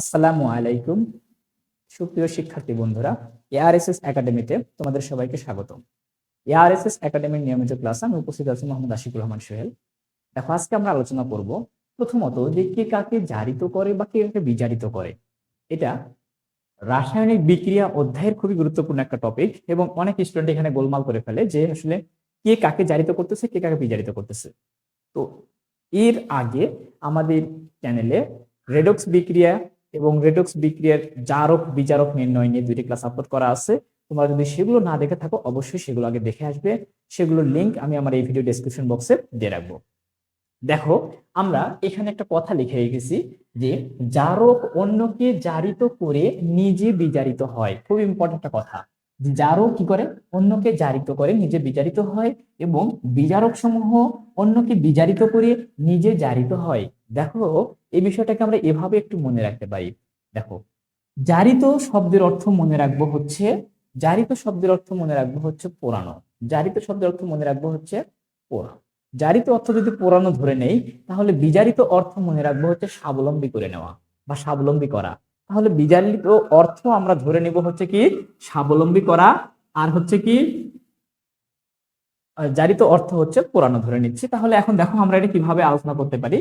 আসসালামু আলাইকুম। সুপ্রিয় শিক্ষার্থী বন্ধুরা এআরএসএস একাডেমিতে তোমাদের সবাইকে স্বাগত এআরএসএস একাডেমির নিয়মিত ক্লাসে আমি উপস্থিত আছি মোহাম্মদ আশিকুর রহমান সোহেল। দেখো, আজকে আমরা আলোচনা করব প্রথমত যে কে কাকে জারিত করে বা কে কাকে বিজারিত করে। এটা রাসায়নিক বিক্রিয়া অধ্যায়ের খুবই গুরুত্বপূর্ণ একটা টপিক এবং অনেক স্টুডেন্ট এখানে গোলমাল করে ফেলে যে আসলে কে কাকে জারিত করতেছে, কে কাকে বিজারিত করতেছে। তো এর আগে আমাদের চ্যানেলে রেডক্স বিক্রিয়া এবং রেডক্স বিক্রিয়ার জারক, বিচারক নির্ণয় নিয়ে দুইটি ক্লাস আপলোড করা আছে। তোমরা যদি সেগুলো না দেখে থাকো, অবশ্যই সেগুলো আগে দেখে আসবে। সেগুলোর লিঙ্ক আমি আমার এই ভিডিও ডেসক্রিপশন বক্সে দিয়ে রাখব। দেখো, আমরা এখানে একটা কথা লিখে রেখেছি যে জারক অন্যকে জারিত করে নিজে বিজারিত হয়। খুব ইম্পর্টেন্ট একটা কথা। যে জারক কি করে? অন্যকে জারিত করে, নিজে বিজারিত হয় এবং বিজারক সমূহ অন্যকে বিজারিত করে নিজে জারিত হয়। দেখো, এই বিষয়টাকে আমরা এভাবে একটু মনে রাখতে পারি। দেখো, জারিত শব্দের অর্থ মনে রাখব হচ্ছে, জারিত শব্দের অর্থ মনে রাখব হচ্ছে পোড়ানো। জারিত শব্দের অর্থ মনে রাখব হচ্ছে পোড়া। জারিত অর্থ যদি পোড়ানো ধরে নেই, তাহলে বিজারিত অর্থ মনে রাখব হচ্ছে স্বাবলম্বী করে নেওয়া বা স্বাবলম্বী করা। তাহলে বিজারিত অর্থ আমরা ধরে নেব হচ্ছে কি স্বাবলম্বী করা, আর হচ্ছে কি জারিত অর্থ হচ্ছে পোড়ানো ধরে নিচ্ছি। তাহলে এখন দেখো আমরা এটা কীভাবে আলোচনা করতে পারি।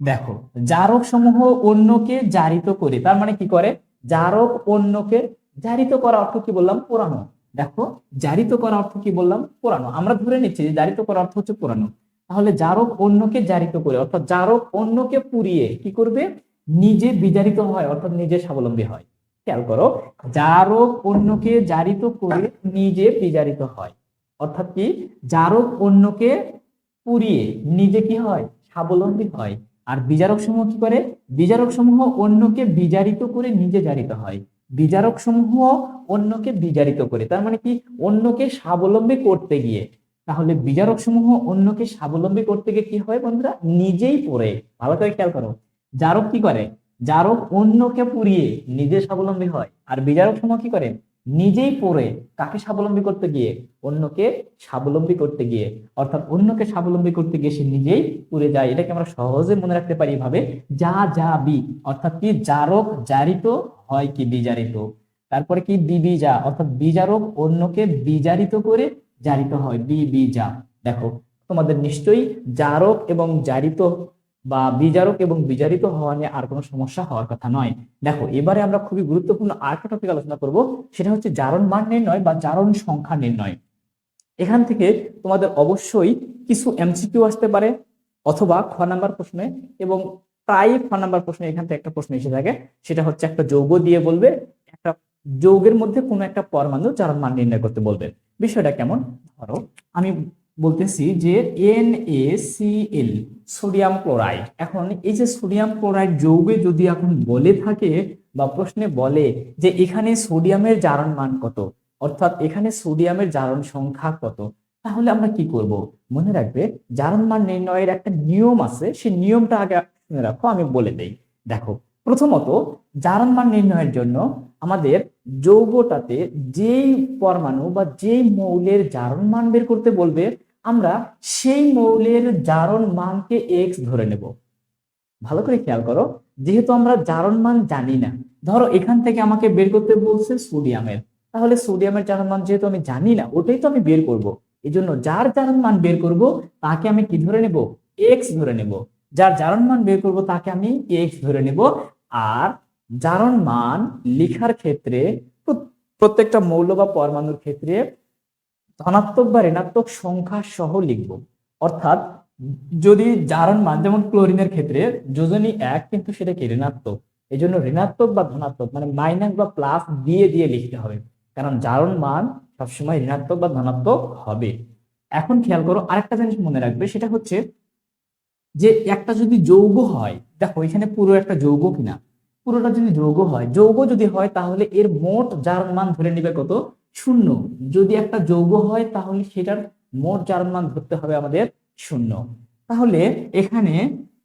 দেখো জারক সমূহ অন্যকে জারিত করে, তার মানে কি করে? জারক অন্যকে জারিত করা অর্থ কি বললাম? পুরানো। দেখো, জারিত করা অর্থ কি বললাম? পোড়ানো আমরা ধরে নিচ্ছি যে জারিত করা অর্থ হচ্ছে পুরানো। তাহলে জারক অন্যকে জারিত করে, অর্থাৎ জারক অন্যকে পুড়িয়ে কি করবে? নিজে বিজারিত হয়, অর্থাৎ নিজে স্বাবলম্বী হয়। খেয়াল করো, জারক অন্যকে জারিত করে নিজে বিজারিত হয়। অর্থাৎ কি? জারক অন্যকে পুড়িয়ে নিজে কি হয়? স্বাবলম্বী হয়। আর বিজারক সমূহ কি করে? বিজারক সমূহ অন্যকে বিজারিত করে নিজে জারিত হয়। বিজারক সমূহ অন্যকে বিজারিত করে। তার মানে কি? অন্যকে স্বাবলম্বী করতে গিয়ে। তাহলে বিজারক সমূহ অন্যকে স্বাবলম্বী করতে গিয়ে কি হয় বন্ধুরা? নিজেই পড়ে। ভালো করে খেয়াল করো। জারক কি করে? জারক অন্যকে পুড়িয়ে নিজে স্বাবলম্বী হয়। আর বিজারক সময় কি করে? নিজেই পড়ে কাকে স্বাবলম্বী করতে গিয়ে? অন্যকে স্বাবলম্বী করতে গিয়ে। অর্থাৎ অন্যকে স্বাবলম্বী করতে গিয়ে সে নিজেই পুড়ে যায়। এটাকে আমরা সহজে মনে রাখতে পারি এভাবে। যা যা, বি। অর্থাৎ কি? জারক জারিত হয় কি বিজারিত? তারপরে কি? বিবিজা অর্থাৎ বিজারক অন্যকে বিজারিত করে জারিত হয়। বি বিজা দেখো, তোমাদের নিশ্চয়ই জারক এবং জারিত বা বিজারক এবং বিজারিত হওয়া নিয়ে আর কোনো সমস্যা হওয়ার কথা নয়। দেখো, এবারে আমরা খুবই গুরুত্বপূর্ণ আরেকটা টপিক আলোচনা করব, সেটা হচ্ছে জারণ মান নির্ণয় বা জারণ সংখ্যা নির্ণয়। এখান থেকে তোমাদের অবশ্যই কিছু এমসিকিউ আসতে পারে, অথবা খ নাম্বার প্রশ্নে এবং প্রায় খ নাম্বার প্রশ্নে এখান থেকে একটা প্রশ্ন এসে থাকে, সেটা হচ্ছে একটা যৌগ দিয়ে বলবে, একটা যৌগের মধ্যে কোনো একটা পরমাণু জারণ মান নির্ণয় করতে বলবে। বিষয়টা কেমন? ধরো, আমি বলতেছি যে N A L sodium chloride এখন এই যে সোডিয়াম ক্লোরাইড যৌগে যদি এখন বলে থাকে বা প্রশ্নে বলে যে এখানে সোডিয়ামের জারণ মান কত, অর্থাৎ এখানে সোডিয়ামের জারণ সংখ্যা কত, তাহলে আমরা কি করব? মনে রাখবে জারণ মান নির্ণয়ের একটা নিয়ম আছে, সেই নিয়মটা আগে রাখো, আমি বলে দেই। দেখো, প্রথমত জারণ মান নির্ণয়ের জন্য আমাদের যৌগটাতে যেই পরমাণু বা যেই মৌলের জারণ মান বের করতে বলবে, আমরা সেই মৌলের জারণ মানকে এক্স ধরে নেব। ভালো করে খেয়াল করো, যেহেতু আমরা জারণ মান জানি না, ধরো এখান থেকে আমাকে বের করতে বলছে সোডিয়ামের, তাহলে সোডিয়ামের জারণ মান যেহেতু আমি জানি না, ওটাই তো আমি বের করব। এই জন্য যার জারণ মান বের করব, তাকে আমি কি ধরে নেব? এক্স ধরে নেব। যার জারণ মান বের করব, তাকে আমি এক্স ধরে নেব। আর জারণ মান লিখার ক্ষেত্রে প্রত্যেকটা মৌল বা পরমাণুর ক্ষেত্রে ধনাত্মক বা ঋণাত্মক সংখ্যা সহ লিখব। অর্থাৎ যদি জারণ মান, যেমন ক্লোরিনের ক্ষেত্রে যোজনী এক কিন্তু সেটা কি ঋণাত্মক। এই জন্য ঋণাত্মক বা ধনাত্মক মানে মাইনাস বা প্লাস দিয়ে দিয়ে লিখতে হবে। কারণ জারণ মান সবসময় ঋণাত্মক বা ধনাত্মক হবে। এখন খেয়াল করো, আরেকটা জিনিস মনে রাখবে, সেটা হচ্ছে যে একটা যদি যৌগ হয়, দেখো এখানে পুরো একটা যৌগ কিনা। পুরোটা যদি যৌগ হয়, যৌগ যদি হয় তাহলে এর মোট যার মান ধরে নিবে কত? শূন্য। যদি একটা যৌগ হয় তাহলে সেটার মোট জারণ মান ধরতে হবে আমাদের শূন্য। তাহলে এখানে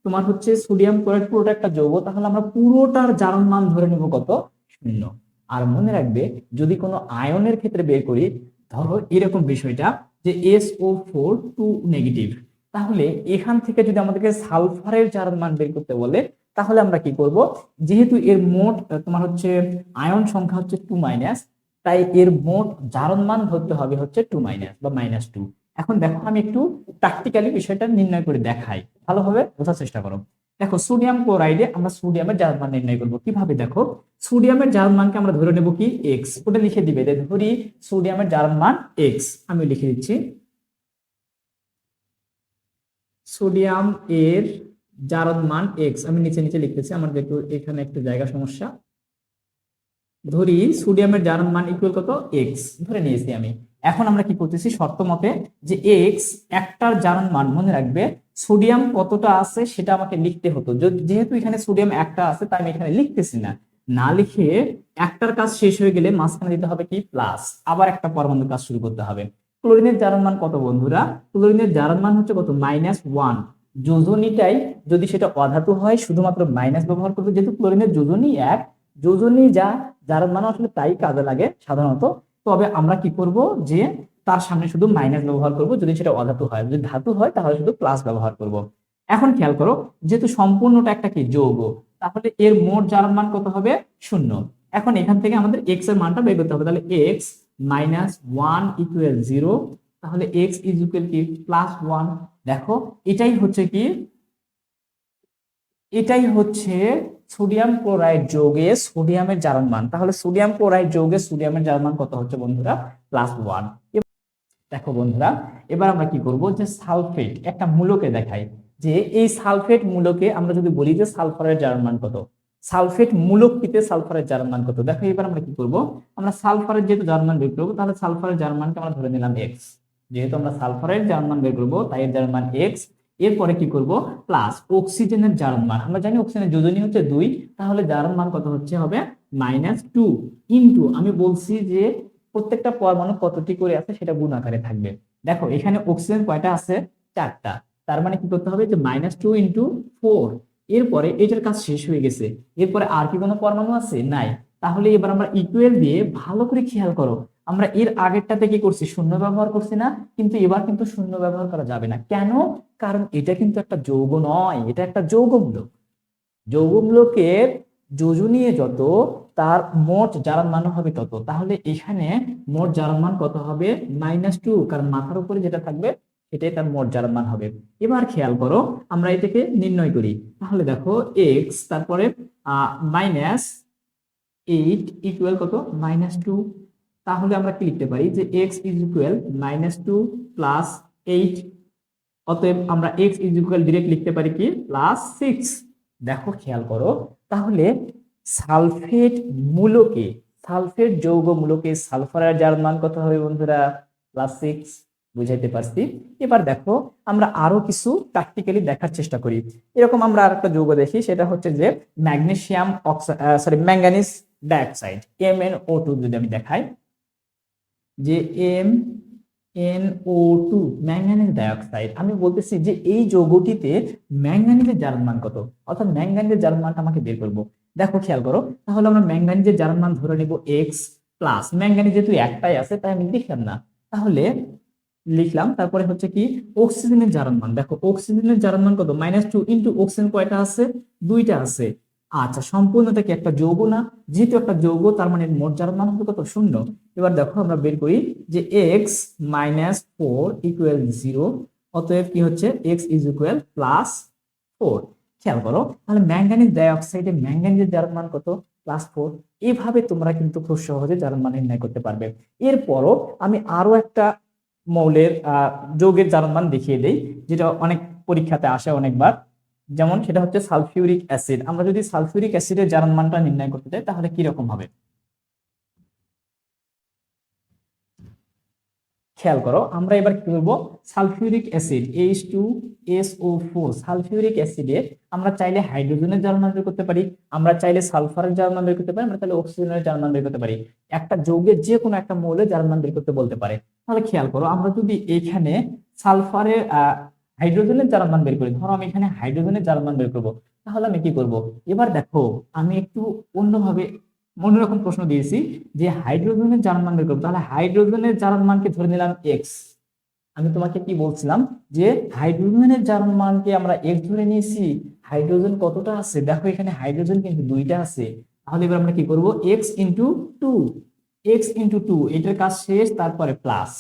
তোমার হচ্ছে সোডিয়াম ক্লোরাইড পুরোটা একটা যৌগ, তাহলে আমরা পুরোটার জারণ মান ধরে নেব কত? শূন্য। আর মনে রাখবে, যদি কোনো আয়নের ক্ষেত্রে বের করি, ধরো এরকম বিষয়টা যে S O four two negative তাহলে এখান থেকে যদি আমাদেরকে সালফারের জারণ মান বের করতে বলে তাহলে আমরা কি করব? যেহেতু এর মোট তোমার হচ্ছে আয়ন সংখ্যা হচ্ছে টু মাইনাস তাই এর মোট জারণ মান ধরতে হবে হচ্ছে টু মাইনাস বা মাইনাস টু এখন দেখো, আমি একটু প্র্যাকটিক্যালি বিষয়টা নির্ণয় করে দেখাই। ভালোভাবে বোঝার চেষ্টা করো। দেখো সোডিয়াম ক্লোরাইডে আমরা সোডিয়ামের জারণ মান নির্ণয় করব। কীভাবে দেখো? সোডিয়ামের জারণ মানকে আমরা ধরে নেব কি? এক্স ওটা লিখে দিবে ধরি সোডিয়ামের জারণ মান এক্স আমি লিখে দিচ্ছি। সোডিয়াম এর জারণ মান এক্স আমি নিচে নিচে লিখতেছি, আমার একটু এখানে একটু জায়গা সমস্যা। ধরি সোডিয়ামের জারণ মান ইকুয়াল কত? এক্স ধরে নিয়েছি আমি। এখন আমরা কি করতেছি? শর্ত মতে যে এক্স একটার জারণ মান মনে রাখবে, সোডিয়াম কতটা আছে সেটা আমাকে লিখতে হতো। যেহেতু এখানে সোডিয়াম একটা আছে, তাই আমি এখানে লিখতেছি না। না লিখে একটার কাজ শেষ হয়ে গেলে মাঝখানে দিতে হবে কি? প্লাস আবার একটা পরমাণুর কাজ শুরু করতে হবে। ক্লোরিনের জারণ মান কত বন্ধুরা? ক্লোরিনের জারণ মান হচ্ছে কত? মাইনাস ওয়ান যোজনীটাই যদি সেটা অধাতু হয়, শুধুমাত্র মাইনাস ব্যবহার করবে, যেহেতু ক্লোরিনের যোজনী এক, যোজনী যা জারণ মান আসলে তাই কাজে লাগে সাধারণত। তবে আমরা কি করব যে, তার সামনে শুধু মাইনাস ব্যবহার করব, যদি সেটা অধাতু হয়। যদি ধাতু হয়, তাহলে শুধু প্লাস ব্যবহার করব। এখন খেয়াল করো, যেহেতু সম্পূর্ণটা একটা কি, যৌগ, তাহলে এর মোট জারণ মান কত হবে? শূন্য। এখন এখান থেকে আমাদের এক্সের মানটা বের করতে হবে। তাহলে x minus one equal zero তাহলে এক্স ইজ ইকুয়াল কি প্লাস ওয়ান দেখো, এটাই হচ্ছে কি? এটাই হচ্ছে সোডিয়াম ক্লোরাইড যৌগে সোডিয়ামের জারণ মান তাহলে সোডিয়াম ক্লোরাইড যৌগে সোডিয়ামের জারণ মান কত হচ্ছে বন্ধুরা? প্লাস ওয়ান দেখো বন্ধুরা, এবার আমরা কি করব? যে সালফেট, একটা মূলকে দেখাই। যে এই সালফেট মূলকে আমরা যদি বলি যে সালফারের জারণ মান কত? সালফেট মূলক মূলকটিতে সালফারের জারণ মান কত? দেখো, এবার আমরা কি করব? আমরা সালফারের যেহেতু জারণ মান বের করব, তাহলে সালফারের জারণ মানকে আমরা ধরে নিলাম এক্স যেহেতু আমরা সালফারের জারণ মান বের করব, তাই এর জারণ মান এক্স এরপরে কি করব? প্লাস অক্সিজেনের জারণ মান। আমরা জানি অক্সিজেনের যোজনী হচ্ছে দুই, তাহলে জারণ মান কত হচ্ছে? হবে মাইনাস টু ইন্টু আমি বলছি যে প্রত্যেকটা পরমাণু কতটি করে আছে সেটা গুণ আকারে থাকবে। দেখো, এখানে অক্সিজেন কয়টা আছে? চারটা। তার মানে কি করতে হবে? যে মাইনাস টু ইন্টু ফোর এরপরে এটার কাজ শেষ হয়ে গেছে। এরপরে আর কি কোনো পরমাণু আছে? নাই। তাহলে এবার আমরা ইকুয়েল দিয়ে ভালো করে খেয়াল করো। আমরা এর আগেরটাতে কি করছি? শূন্য ব্যবহার করছি না, কিন্তু এবার কিন্তু শূন্য ব্যবহার করা যাবে না। কেন? কারণ এটা কিন্তু একটা যৌগ নয়, এটা একটা যৌগমূলক। যৌগমূলকের যোজনীয় যত, তার মোট জারণ মান হবে তত। তাহলে এখানে মোট জারণ মান কত হবে? মাইনাস টু, কারণ মাথার উপরে যেটা থাকবে, সেটাই তার মোট জারণ মান হবে। এবার খেয়াল করো, আমরা এটাকে নির্ণয় করি। তাহলে দেখো এক্স তারপরে মাইনাস এইট ইকুয়াল কত? মাইনাস টু তাহলে আমরা কি লিখতে পারি? যে x is equal minus two plus eight অতএব আমরা এক্স ইজ ইকুয়াল ডিরেক্ট লিখতে পারি কি? প্লাস সিক্স দেখো, খেয়াল করো, তাহলে সালফেট মূলকে, সালফেট যৌগ মূলকে সালফারের যার মান কত হবে বন্ধুরা? প্লাস সিক্স বুঝাইতে পারছি। এবার দেখো, আমরা আরও কিছু প্র্যাকটিক্যালি দেখার চেষ্টা করি। এরকম আমরা আর একটা যৌগ দেখি, সেটা হচ্ছে যে magnesium sorry manganese dioxide M N O two যদি আমি দেখাই। যে M, N, O, two manganese dioxide. আমি বলতেছি যে এই যৌগটিতে ম্যাঙ্গানিজের জারণ মান কত? অর্থাৎ ম্যাঙ্গানিজের জারণ মানটা আমাকে বের করব। দেখো, খেয়াল করো, তাহলে আমরা ম্যাঙ্গানিজের জারণ মান ধরে নিব এক্স প্লাস ম্যাঙ্গানিজ যেহেতু একটাই আছে, তাই আমি লিখলাম না। তাহলে লিখলাম, তারপরে হচ্ছে কি অক্সিজেনের জারণ মান। দেখো অক্সিজেনের জারণ মান কত? মাইনাস টু ইন্টু অক্সিজেন কয়টা আছে? দুইটা আছে। আচ্ছা সম্পূর্ণটা কি একটা যৌগ না? যেহেতু একটা যৌগ, তার মানে মোট জারণ মান হবে কত? শূন্য। এবার দেখো, আমরা বের করি যে x minus four equal zero অতএব কি হচ্ছে? X is equal plus four খেয়াল করো, তাহলে ম্যাঙ্গানিজ ডাইঅক্সাইডে ম্যাঙ্গানিজের জারণ মান কত? প্লাস ফোর এইভাবে তোমরা কিন্তু খুব সহজে জারণ মান নির্ণয় করতে পারবে। এরপরও আমি আরও একটা মৌলের যৌগের জারণ মান দেখিয়ে দেই, যেটা অনেক পরীক্ষাতে আসে অনেকবার। যেমন সেটা হচ্ছে সালফিউরিক অ্যাসিড। আমরা যদি সালফিউরিক অ্যাসিডের জারণ মানটা নির্ণয় করতে চাই, তাহলে কি রকম হবে? খেয়াল করো, আমরা এবার কি করব sulphuric acid H two S O four sulphuric অ্যাসিডে আমরা চাইলে হাইড্রোজেনের জার্মান বের করতে পারি, আমরা চাইলে সালফারের জার্মান বের করতে পারি, আমরা চাইলে অক্সিজেনের জার্মান বের করতে পারি। একটা যৌগের যে কোনো একটা মৌলের জার্মান বের করতে বলতে পারে। তাহলে খেয়াল করো, আমরা যদি এখানে সালফারের হাইড্রোজেনের জার্মান বের করি। ধরো আমি এখানে হাইড্রোজেনের জার্মান বের করব। তাহলে আমি কি করব? এবার দেখো, আমি একটু অন্যভাবে অন্যরকম প্রশ্ন দিয়েছি যে হাইড্রোজেনের জার্মান বের করব। তাহলে হাইড্রোজেনের জার্মান মানকে ধরে নিলাম এক্স আমি তোমাকে কি বলছিলাম যে হাইড্রোজেনের জারণ মানকে আমরা এক্স ধরে নিয়েছি। হাইড্রোজেন কতটা আছে? দেখো এখানে হাইড্রোজেন কিন্তু দুইটা আছে। তাহলে এবার আমরা কি করব? X into two x into two এটার কাজ শেষ, তারপরে প্লাস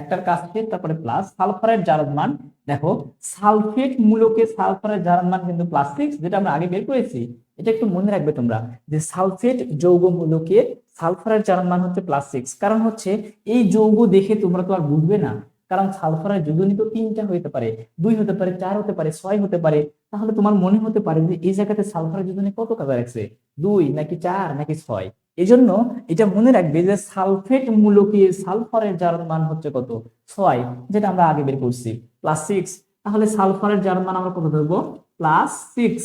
একটার শেষ, তারপরে প্লাস সালফারের জারণ মান, দেখো, সালফেট মূলকে সালফারের জারণ মান কিন্তু প্লাস সিক্স যেটা আমরা আগে বের করেছি। এটা একটু মনে রাখবে তোমরা, যে সালফেট যৌগ মূলকে সালফারের জারণ মান হচ্ছে প্লাস সিক্স কারণ হচ্ছে, এই যৌগ দেখে তোমরা তো আর বুঝবে না। কারণ সালফারের যোজনী তো তিনটা হতে পারে। দুই হতে পারে, চার হতে পারে, ছয় হতে পারে। তাহলে তোমার মনে হতে পারে যে এই জায়গাতে সালফারের যোজনী কত কাজে রাখছে? দুই, নাকি চার, নাকি ছয়? এই জন্য এটা মনে রাখবে যে সালফেট মূলকে সালফারের জারণ মান হচ্ছে কত? ছয়, যেটা আমরা আগে বের করছি। প্লাস সিক্স তাহলে সালফারের জারণ মান আমরা কত ধরবো? প্লাস সিক্স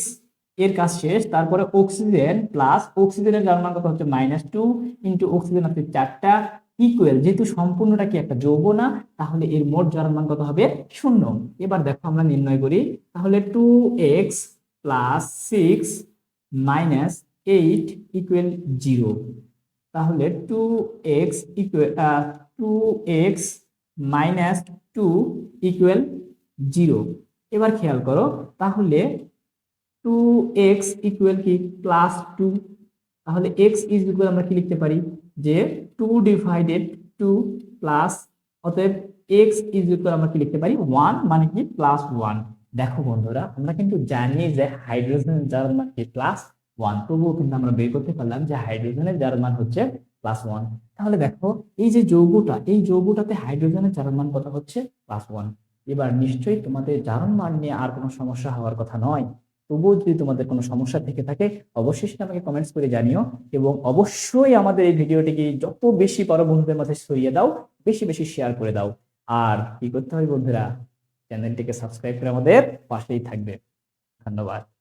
এর কাজ শেষ। তারপরে অক্সিজেন প্লাস অক্সিজেনের জারণ মান কত হচ্ছে? মাইনাস টু ইন্টু অক্সিজেন আছে চারটা। ইকুয়াল যেহেতু সম্পূর্ণটা কি একটা যৌগ না, তাহলে এর মোট জারণ মান কত হবে? শূন্য। এবার দেখো আমরা নির্ণয় করি। তাহলে two x plus six minus eight equal zero তাহলে two x equal two x minus two equal zero এবার খেয়াল করো, তাহলে টু এক্স ইকুয়াল কি? প্লাস টু তাহলে এক্স ইজ ইকুয়াল আমরা কি লিখতে পারি? যে টু ডিভাইডেড টু প্লাস অতএব এক্স ইজ ইকুয়াল আমরা কি লিখতে পারি? ওয়ান মানে কি? প্লাস ওয়ান দেখো বন্ধুরা, আমরা কিন্তু জানি যে হাইড্রোজেন যার মান কি? প্লাস ওয়ান তবুও কিন্তু আমরা বের করতে পারলাম যে হাইড্রোজেনের যার মান হচ্ছে প্লাস ওয়ান তাহলে দেখো, এই যে যৌগটা, এই যৌগটাতে হাইড্রোজেনের জারণ মান কত হচ্ছে? প্লাস ওয়ান এবার নিশ্চয়ই তোমাদের জারণ মান নিয়ে আর কোনো সমস্যা হওয়ার কথা নয়। তবুও যদি তোমাদের কোনো সমস্যা থেকে থাকে, অবশ্যই সেটা আমাকে কমেন্টস করে জানিও এবং অবশ্যই আমাদের এই ভিডিওটিকে যত বেশি পারো বন্ধুদের মাঝে ছড়িয়ে দাও, বেশি বেশি শেয়ার করে দাও। আর কি করতে হবে বন্ধুরা? চ্যানেলটিকে সাবস্ক্রাইব করে আমাদের পাশেই থাকবে। ধন্যবাদ।